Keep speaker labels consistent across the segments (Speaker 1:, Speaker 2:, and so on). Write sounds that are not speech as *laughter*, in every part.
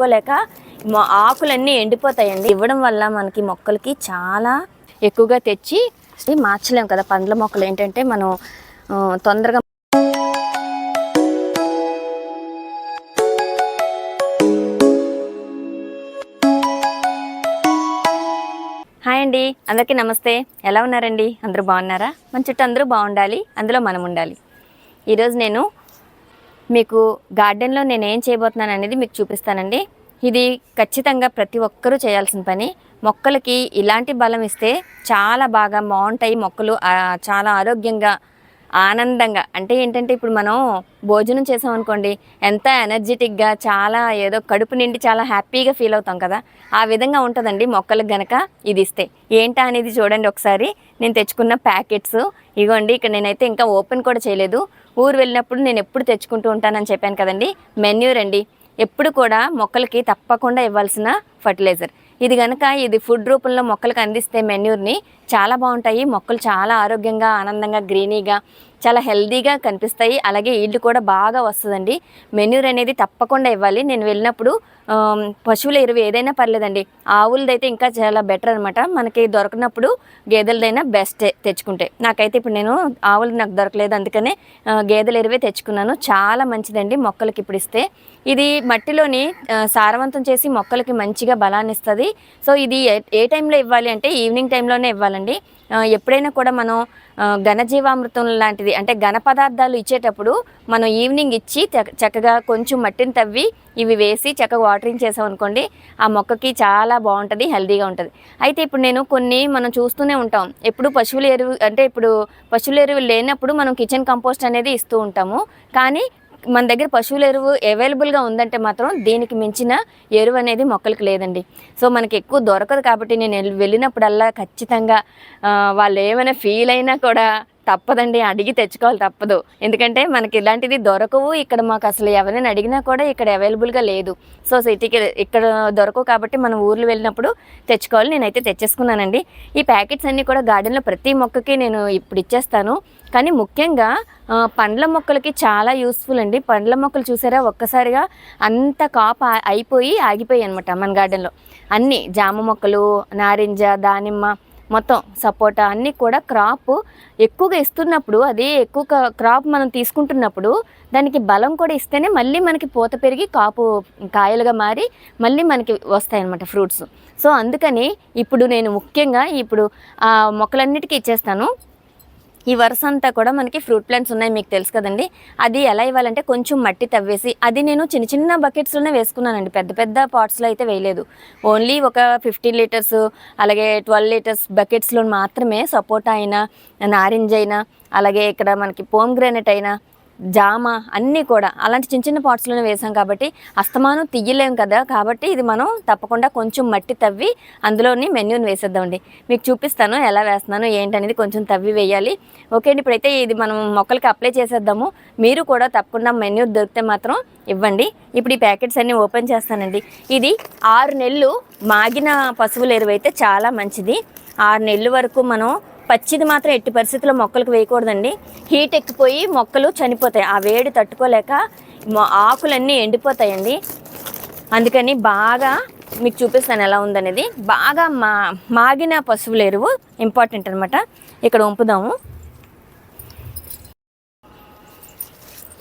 Speaker 1: తట్టుకోలేక ఆకులన్నీ ఎండిపోతాయండి. ఇవ్వడం వల్ల మనకి మొక్కలకి చాలా ఎక్కువగా తెచ్చి మార్చలేం కదా. పండ్ల మొక్కలు ఏంటంటే మనం తొందరగా హాయ్ అండి. అందరికీ నమస్తే. ఎలా ఉన్నారండి? అందరూ బాగున్నారా? మన చుట్టూ అందరూ బాగుండాలి. అందులో మనం ఉండాలి. ఈరోజు నేను మీకు గార్డెన్లో నేను ఏం చేయబోతున్నాను అనేది మీకు చూపిస్తానండి. ఇది ఖచ్చితంగా ప్రతి ఒక్కరూ చేయాల్సిన పని. మొక్కలకి ఇలాంటి బలం ఇస్తే చాలా బాగా బాగుంటాయి మొక్కలు. చాలా ఆరోగ్యంగా ఆనందంగా. అంటే ఏంటంటే ఇప్పుడు మనం భోజనం చేసాం అనుకోండి ఎంత ఎనర్జెటిక్గా చాలా ఏదో కడుపు నిండి చాలా హ్యాపీగా ఫీల్ అవుతాం కదా. ఆ విధంగా ఉంటుందండి మొక్కలకు గనక ఇది ఇస్తే. ఏంటా అనేది చూడండి ఒకసారి. నేను తెచ్చుకున్న ప్యాకెట్స్. ఇగోండి ఇక్కడ నేనైతే ఇంకా ఓపెన్ కూడా చేయలేదు. ఊరు వెళ్ళినప్పుడు నేను ఎప్పుడు తెచ్చుకుంటూ ఉంటానని చెప్పాను కదండి. మెన్యూర్ అండి ఎప్పుడు కూడా మొక్కలకి తప్పకుండా ఇవ్వాల్సిన ఫర్టిలైజర్. ఇది కనుక ఇది ఫుడ్ రూపంలో మొక్కలకు అందిస్తే మెన్యూర్ని చాలా బాగుంటాయి. మొక్కలు చాలా ఆరోగ్యంగా ఆనందంగా గ్రీనీగా చాలా హెల్దీగా కనిపిస్తాయి. అలాగే ఈల్డ్ కూడా బాగా వస్తుందండి. మెన్యూర్ అనేది తప్పకుండా ఇవ్వాలి. నేను వెళ్ళినప్పుడు పశువుల ఎరువు ఏదైనా పర్లేదండి. ఆవులదైతే ఇంకా చాలా బెటర్ అనమాట మనకి దొరకనప్పుడు గేదెలదైనా బెస్ట్ తెచ్చుకుంటే. నాకైతే ఇప్పుడు నేను ఆవులు నాకు దొరకలేదు. అందుకనే గేదెల ఎరువే తెచ్చుకున్నాను. చాలా మంచిదండి మొక్కలకి ఇప్పుడు ఇస్తే. ఇది మట్టిలోని సారవంతం చేసి మొక్కలకి మంచిగా బలాన్ని ఇస్తుంది సో ఇది ఏ- ఏ టైంలో ఇవ్వాలి అంటే ఈవినింగ్ టైంలోనే ఇవ్వాలండి. ఎప్పుడైనా కూడా మనం ఘనజీవామృతం లాంటిది అంటే ఘన పదార్థాలు ఇచ్చేటప్పుడు మనం ఈవినింగ్ ఇచ్చి చక్కగా కొంచెం మట్టిని తవ్వి ఇవి వేసి చక్కగా వాటరింగ్ చేసాం అనుకోండి ఆ మొక్కకి చాలా బాగుంటుంది హెల్దీగా ఉంటుంది. అయితే ఇప్పుడు నేను కొన్ని మనం చూస్తూనే ఉంటాం. ఎప్పుడు పశువుల ఎరువు అంటే ఇప్పుడు పశువుల ఎరువు లేనప్పుడు మనం కిచెన్ కంపోస్ట్ అనేది ఇస్తూ ఉంటాము. కానీ మన దగ్గర పశువుల ఎరువు అవైలబుల్గా ఉందంటే మాత్రం దీనికి మించిన ఎరువు అనేది మొక్కలకు లేదండి. సో మనకి ఎక్కువ దొరకదు కాబట్టి నేను వెళ్ళి- వెళ్ళినప్పుడల్లా ఖచ్చితంగా వాళ్ళు ఏమైనా ఫీల్ అయినా కూడా తప్పదండి అడిగి తెచ్చుకోవాలి తప్పదు. ఎందుకంటే మనకి ఇలాంటిది దొరకవు. ఇక్కడ మాకు అసలు ఎవరైనా అడిగినా కూడా ఇక్కడ అవైలబుల్గా లేదు. సో సిటీకి ఇక్కడ దొరకవు కాబట్టి మనం ఊర్లు వెళ్ళినప్పుడు తెచ్చుకోవాలి. నేనైతే తెచ్చేసుకున్నానండి. ఈ ప్యాకెట్స్ అన్నీ కూడా గార్డెన్లో ప్రతి మొక్కకి నేను ఇప్పుడు ఇచ్చేస్తాను. కానీ ముఖ్యంగా పండ్ల మొక్కలకి చాలా యూస్ఫుల్ అండి. పండ్ల మొక్కలు చూసారా? ఒక్కసారిగా అంత కాపు అయిపోయి ఆగిపోయాయి అనమాట మన గార్డెన్లో. అన్నీ జామ మొక్కలు నారింజ దానిమ్మ మొత్తం సపోటా అన్నీ కూడా క్రాప్ ఎక్కువగా ఇస్తున్నప్పుడు అదే ఎక్కువ క్రాప్ మనం తీసుకుంటున్నప్పుడు దానికి బలం కూడా ఇస్తేనే మళ్ళీ మనకి పూత పెరిగి కాపు కాయలుగా మారి మళ్ళీ మనకి వస్తాయి అన్నమాట ఫ్రూట్స్ సో అందుకని ఇప్పుడు నేను ముఖ్యంగా ఇప్పుడు ఆ మొక్కలన్నిటికీ ఇచ్చేస్తాను. ఈ వరుస అంతా కూడా మనకి ఫ్రూట్ ప్లాంట్స్ ఉన్నాయి మీకు తెలుసు కదండి. అది ఎలా ఇవ్వాలంటే కొంచెం మట్టి తవ్వేసి అది నేను చిన్న చిన్న బకెట్స్లోనే వేసుకున్నానండి. పెద్ద పెద్ద పాట్స్లో అయితే వేయలేదు. ఓన్లీ ఒక ఫిఫ్టీన్ లీటర్స్ అలాగే ట్వెల్వ్ లీటర్స్ బకెట్స్లో మాత్రమే సపోటా అయినా నారింజ్ అయినా అలాగే ఇక్కడ మనకి పోమ్ గ్రానైట్ అయినా జామ అన్నీ కూడా అలాంటి చిన్న చిన్న పాట్స్లోనే వేసాం కాబట్టి అస్తమానం తీయలేం కదా కాబట్టి ఇది మనం తప్పకుండా కొంచెం మట్టి తవ్వి అందులోని మెన్యూని వేసేద్దామండి. మీకు చూపిస్తాను ఎలా వేస్తున్నాను ఏంటనేది కొంచెం తవ్వి వేయాలి. ఓకే అండి ఇప్పుడైతే ఇది మనం మొక్కలకి అప్లై చేసేద్దాము. మీరు కూడా తప్పకుండా మెన్యూ దొరికితే మాత్రం ఇవ్వండి. ఇప్పుడు ఈ ప్యాకెట్స్ అన్నీ ఓపెన్ చేస్తానండి. ఇది ఆరు నెలలు మాగిన పశువుల ఎరువు అయితే చాలా మంచిది. ఆరు నెలల వరకు మనం పచ్చిది మాత్రం ఎట్టి పరిస్థితుల్లో మొక్కలకు వేయకూడదండి. హీట్ ఎక్కిపోయి మొక్కలు చనిపోతాయి. ఆ వేడి తట్టుకోలేక ఆకులన్నీ ఎండిపోతాయండి. అందుకని బాగా మీకు చూపిస్తాను ఎలా ఉందనేది. బాగా మా మాగిన పశువుల ఎరువు ఇంపార్టెంట్ అనమాట ఇక్కడ వంపుదాము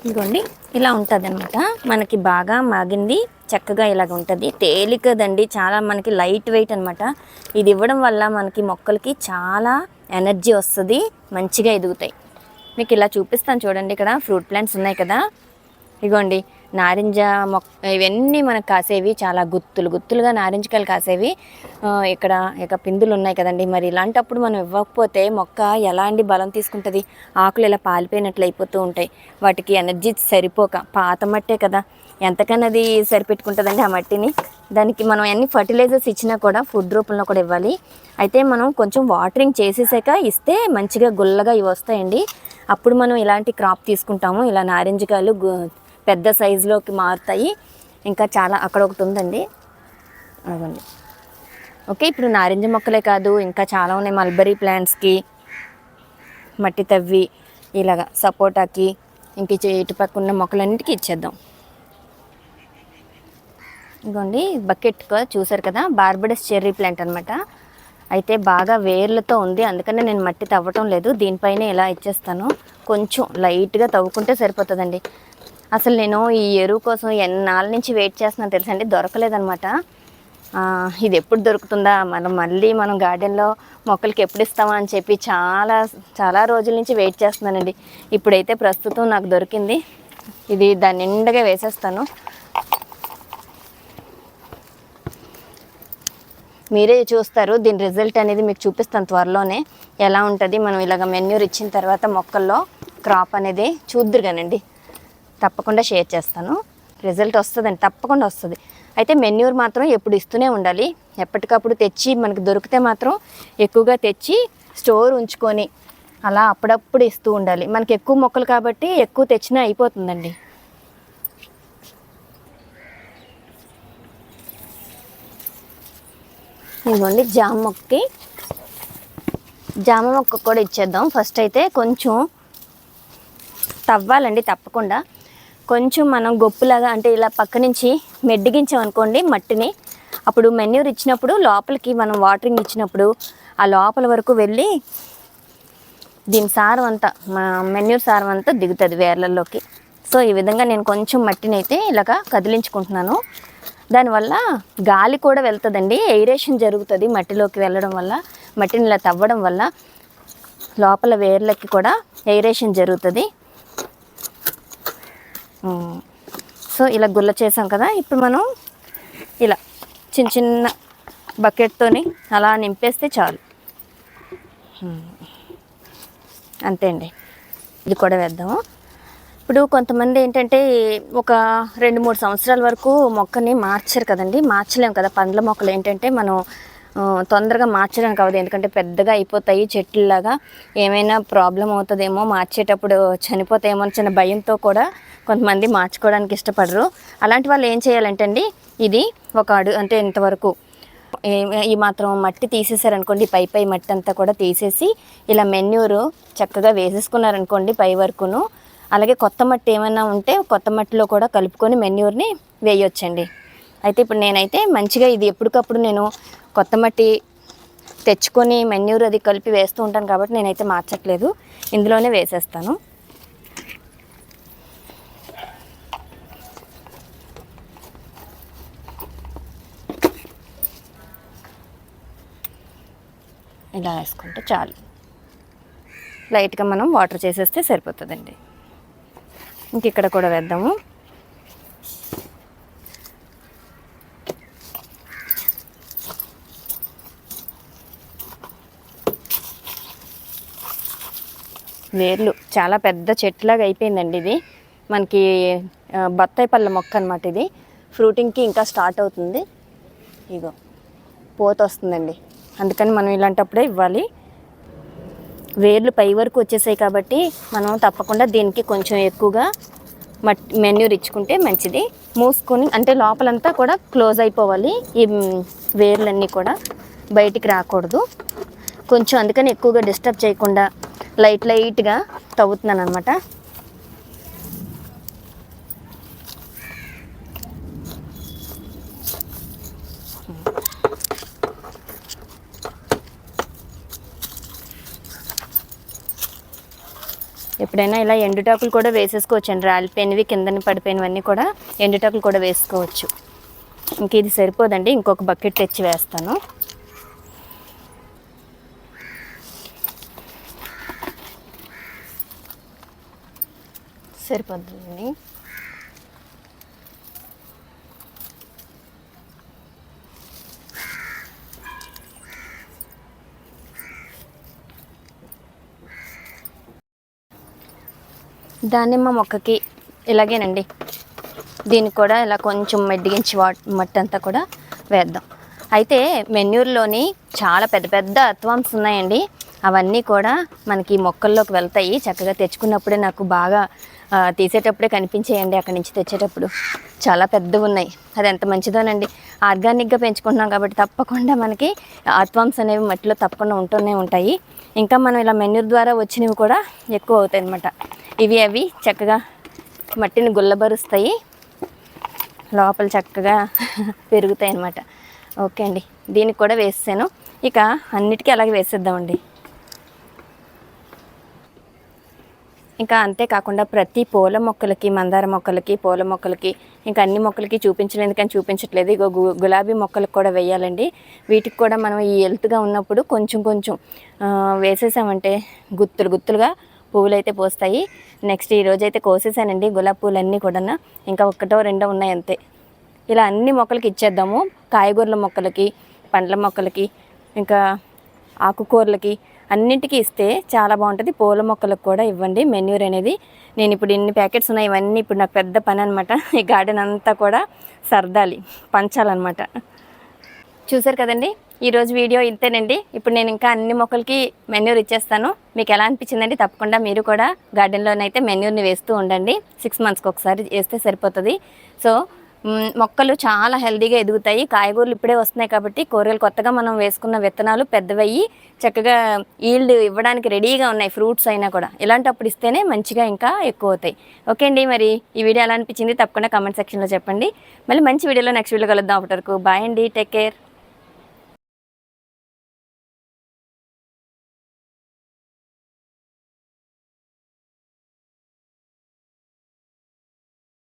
Speaker 1: ఇదిగోండి ఇలా ఉంటుంది అనమాట మనకి బాగా మాగింది చక్కగా ఇలాగ ఉంటుంది. తేలికదండి చాలా మనకి లైట్ వెయిట్ అనమాట ఇది ఇవ్వడం వల్ల మనకి మొక్కలకి చాలా ఎనర్జీ వస్తుంది మంచిగా ఎదుగుతాయి. మీకు ఇలా చూపిస్తాను చూడండి ఇక్కడ ఫ్రూట్ ప్లాంట్స్ ఉన్నాయి కదా. ఇగోండి నారింజ మొక్క ఇవన్నీ మనకు కాసేవి చాలా గుత్తులు గుత్తులుగా నారింజకాయలు కాసేవి. ఇక్కడ ఇక పిందులు ఉన్నాయి కదండి. మరి ఇలాంటప్పుడు మనం ఇవ్వకపోతే మొక్క ఎలాంటి బలం తీసుకుంటుంది? ఆకులు ఇలా పాలిపోయినట్లు అయిపోతూ ఉంటాయి. వాటికి ఎనర్జీ సరిపోక పాత మట్టే కదా. ఎంతకన్నా అది సరిపెట్టుకుంటుందండి ఆ మట్టిని? దానికి మనం ఎన్ని ఫర్టిలైజర్స్ ఇచ్చినా కూడా ఫుడ్ రూపంలో కూడా ఇవ్వాలి. అయితే మనం కొంచెం వాటరింగ్ చేసేసాక ఇస్తే మంచిగా గుల్లగా ఇవి వస్తాయండి. అప్పుడు మనం ఇలాంటి క్రాప్ తీసుకుంటాము. ఇలా నారింజకాయలు పెద్ద సైజులోకి మారుతాయి. ఇంకా చాలా అక్కడ ఒకటి ఉందండి. అదండి ఓకే ఇప్పుడు నారింజ మొక్కలే కాదు ఇంకా చాలా ఉన్నాయి. మల్బరీ ప్లాంట్స్కి మట్టి తవ్వి ఇలాగా సపోటాకి ఇంక ఇటు- ఇటుపక్క ఉన్న మొక్కలన్నిటికీ ఇచ్చేద్దాం. ఇదిగోండి బకెట్ చూసారు కదా బార్బడస్ చెర్రీ ప్లాంట్ అనమాట అయితే బాగా వేర్లతో ఉంది అందుకనే నేను మట్టి తవ్వటం లేదు దీనిపైన ఇలా ఇచ్చేస్తాను. కొంచెం లైట్గా తవ్వుకుంటే సరిపోతుందండి. అసలు నేను ఈ ఎరువు కోసం ఎన్నాళ్ళ నుంచి వెయిట్ చేస్తున్నాను తెలుసా అండి? దొరకలేదనమాట ఇది ఎప్పుడు దొరుకుతుందా? మనం మళ్ళీ మనం గార్డెన్లో మొక్కలకి ఎప్పుడు ఇస్తామా అని చెప్పి చాలా చాలా రోజుల నుంచి వెయిట్ చేస్తున్నానండి. ఇప్పుడైతే ప్రస్తుతం నాకు దొరికింది. ఇది దాని నిండుగా వేసేస్తాను. మీరే చూస్తారు. దీని రిజల్ట్ అనేది మీకు చూపిస్తాను త్వరలోనే. ఎలా ఉంటుంది? మనం ఇలాగ మెన్యూర్ ఇచ్చిన తర్వాత మొక్కల్లో క్రాప్ అనేది చూద్దరు కానండి తప్పకుండా షేర్ చేస్తాను. రిజల్ట్ వస్తుందండి. తప్పకుండా వస్తుంది. అయితే మెన్యూర్ మాత్రం ఎప్పుడు ఇస్తూనే ఉండాలి. ఎప్పటికప్పుడు తెచ్చి మనకు దొరికితే మాత్రం ఎక్కువగా తెచ్చి స్టోర్ ఉంచుకొని అలా అప్పుడప్పుడు ఇస్తూ ఉండాలి. మనకి ఎక్కువ మొక్కలు కాబట్టి ఎక్కువ తెచ్చినా అయిపోతుందండి. ఇదిగోండి జామ మొక్కకి జామ మొక్క కూడా ఇచ్చేద్దాం. ఫస్ట్ అయితే కొంచెం తవ్వాలండి తప్పకుండా. కొంచెం మనం గొప్పులాగా అంటే ఇలా పక్క నుంచి మెడ్డిగించామనుకోండి మట్టిని. అప్పుడు మెన్యూర్ ఇచ్చినప్పుడు లోపలికి మనం వాటరింగ్ ఇచ్చినప్పుడు ఆ లోపల వరకు వెళ్ళి దీని సారం అంతా మా మెన్యూర్ సారం అంతా దిగుతుంది వేర్లలోకి సో ఈ విధంగా నేను కొంచెం మట్టిని అయితే ఇలాగా కదిలించుకుంటున్నాను. దానివల్ల గాలి కూడా వెళ్తుందండి. ఎయిరేషన్ జరుగుతుంది మట్టిలోకి వెళ్ళడం వల్ల మట్టిని ఇలా తవ్వడం వల్ల. లోపల వేర్లకి కూడా ఎయిరేషన్ జరుగుతుంది. సో ఇలా గుల్ల చేసాం కదా ఇప్పుడు మనం ఇలా చిన్న చిన్న బకెట్తోని అలా నింపేస్తే చాలు. అంతే అండి. ఇది కూడా వేద్దాము. ఇప్పుడు కొంతమంది ఏంటంటే ఒక రెండు మూడు సంవత్సరాల వరకు మొక్కని మార్చరు కదండి. మార్చలేము కదా. పండ్ల మొక్కలు ఏంటంటే మనం తొందరగా మార్చడానికి అవ్వదు ఎందుకంటే పెద్దగా అయిపోతాయి చెట్లలాగా. ఏమైనా ప్రాబ్లం అవుతుందేమో మార్చేటప్పుడు చనిపోతాయేమో అని చిన్న భయంతో కూడా కొంతమంది మార్చుకోవడానికి ఇష్టపడరు. అలాంటి వాళ్ళు ఏం చేయాలంటే అండి ఇది ఒక అడు అంటే ఇంతవరకు ఈ మాత్రం మట్టి తీసేసారనుకోండి పై పై మట్టి అంతా కూడా తీసేసి ఇలా మెన్యూరు చక్కగా వేసేసుకున్నారనుకోండి పై వరకును అలాగే కొత్త మట్టి ఏమైనా ఉంటే కొత్త మట్టిలో కూడా కలుపుకొని మెన్యూర్ని వేయొచ్చండి. అయితే ఇప్పుడు నేనైతే మంచిగా ఇది ఎప్పటికప్పుడు నేను కొత్త మట్టి తెచ్చుకొని మెన్యూర్ అది కలిపి వేస్తూ ఉంటాను కాబట్టి నేనైతే మార్చట్లేదు. ఇందులోనే వేసేస్తాను. ఇలా వేసుకుంటే చాలు. లైట్గా మనం వాటర్ చేసేస్తే సరిపోతుందండి. ఇంక ఇక్కడ కూడా వేద్దాము. వేర్లు చాలా పెద్ద చెట్టులాగా అయిపోయిందండి ఇది. మనకి బత్తాయి పళ్ళ మొక్క అనమాట ఇది. ఫ్రూటింగ్కి ఇంకా స్టార్ట్ అవుతుంది. ఇగో పోత వస్తుందండి అందుకని మనం ఇలాంటప్పుడే ఇవ్వాలి. వేర్లు పై వరకు వచ్చేసాయి కాబట్టి మనం తప్పకుండా దీనికి కొంచెం ఎక్కువగా మట్ మెన్యూర్ ఇచ్చుకుంటే మంచిది. మూసుకొని అంటే లోపలంతా కూడా క్లోజ్ అయిపోవాలి. ఈ వేర్లన్నీ కూడా బయటికి రాకూడదు. కొంచెం అందుకని ఎక్కువగా డిస్టర్బ్ చేయకుండా లైట్ లైట్గా తవ్వుతున్నాను అనమాట ఎప్పుడైనా ఇలా ఎండుటాకులు కూడా వేసేసుకోవచ్చు అండి. రాలిపోయినవి కిందని పడిపోయినవన్నీ కూడా ఎండుటాకులు కూడా వేసుకోవచ్చు. ఇంక ఇది సరిపోదండి. ఇంకొక బకెట్ తెచ్చి వేస్తాను. సరిపోతుందండి. దానిమ్మ మొక్కకి ఇలాగేనండి. దీన్ని కూడా ఇలా కొంచెం మెడ్డిగించి వా మట్టి అంతా కూడా వేద్దాం. అయితే మెన్యూర్లోని చాలా పెద్ద పెద్ద అత్వాంస్ ఉన్నాయండి. అవన్నీ కూడా మనకి మొక్కల్లోకి వెళ్తాయి. చక్కగా తెచ్చుకున్నప్పుడే నాకు బాగా తీసేటప్పుడే కనిపించేయండి అక్కడి నుంచి తెచ్చేటప్పుడు. చాలా పెద్దవి ఉన్నాయి. అది ఎంత మంచిదోనండి. ఆర్గానిక్గా పెంచుకుంటున్నాం కాబట్టి తప్పకుండా మనకి అత్వాంస్ అనేవి మట్టిలో తప్పకుండా ఉంటూనే ఉంటాయి. ఇంకా మనం ఇలా మెన్యూర్ ద్వారా వచ్చినవి కూడా ఎక్కువ అవుతాయి అన్నమాట. ఇవి అవి చక్కగా మట్టిని గుల్లబరుస్తాయి. లోపల చక్కగా *laughs* పెరుగుతాయి అన్నమాట. ఓకే అండి. దీనికి కూడా వేసాను ఇక అన్నిటికీ అలాగే వేసేద్దామండి. ఇంకా అంతేకాకుండా ప్రతి పూల మొక్కలకి మందార మొక్కలకి పూల మొక్కలకి ఇంకా అన్ని మొక్కలకి చూపించలేదు. కానీ చూపించట్లేదు? ఇగో గు- గులాబీ మొక్కలకు కూడా వేయాలండి. వీటికి కూడా మనం ఈ హెల్త్గా ఉన్నప్పుడు కొంచెం కొంచెం వేసేసామంటే గుత్తులు గుత్తులుగా పువ్వులు అయితే పోస్తాయి. నెక్స్ట్ ఈరోజు అయితే కోసేసానండి గులాబీ పూలన్నీ కూడా ఇంకా ఒకటో రెండో ఉన్నాయి అంతే. ఇలా అన్ని మొక్కలకి ఇచ్చేద్దాము. కాయగూరల మొక్కలకి పండ్ల మొక్కలకి ఇంకా ఆకుకూరలకి అన్నింటికి ఇస్తే చాలా బాగుంటుంది. పూల మొక్కలకు కూడా ఇవ్వండి. మెన్యూర్ అనేది నేను ఇప్పుడు ఇన్ని ప్యాకెట్స్ ఉన్నాయి ఇవన్నీ ఇప్పుడు నాకు పెద్ద పని అనమాట *laughs* ఈ గార్డెన్ అంతా కూడా సర్దాలి పంచాలన్నమాట. చూసారు కదండి? ఈరోజు వీడియో ఇంతేనండి. ఇప్పుడు నేను ఇంకా అన్ని మొక్కలకి మెన్యూర్ ఇచ్చేస్తాను. మీకు ఎలా అనిపించిందండి? తప్పకుండా మీరు కూడా గార్డెన్లోనైతే మెన్యూర్ని వేస్తూ ఉండండి. సిక్స్ మంత్స్కి ఒకసారి వేస్తే సరిపోతుంది. సో మొక్కలు చాలా హెల్దీగా ఎదుగుతాయి. కాయగూరలు ఇప్పుడే వస్తున్నాయి కాబట్టి కూరగాయలు కొత్తగా మనం వేసుకున్న విత్తనాలు పెద్దవయ్యి చక్కగా ఈల్డ్ ఇవ్వడానికి రెడీగా ఉన్నాయి ఫ్రూట్స్ అయినా కూడా. ఇలాంటప్పుడు ఇస్తేనే మంచిగా ఇంకా ఎక్కువ అవుతాయి. ఓకే అండి మరి ఈ వీడియో ఎలా అనిపించింది తప్పకుండా కామెంట్ సెక్షన్లో చెప్పండి. మళ్ళీ మంచి వీడియోలో నెక్స్ట్ వీడియో కలుద్దాం అప్పటి వరకు. బాయ్ అండి టేక్ కేర్.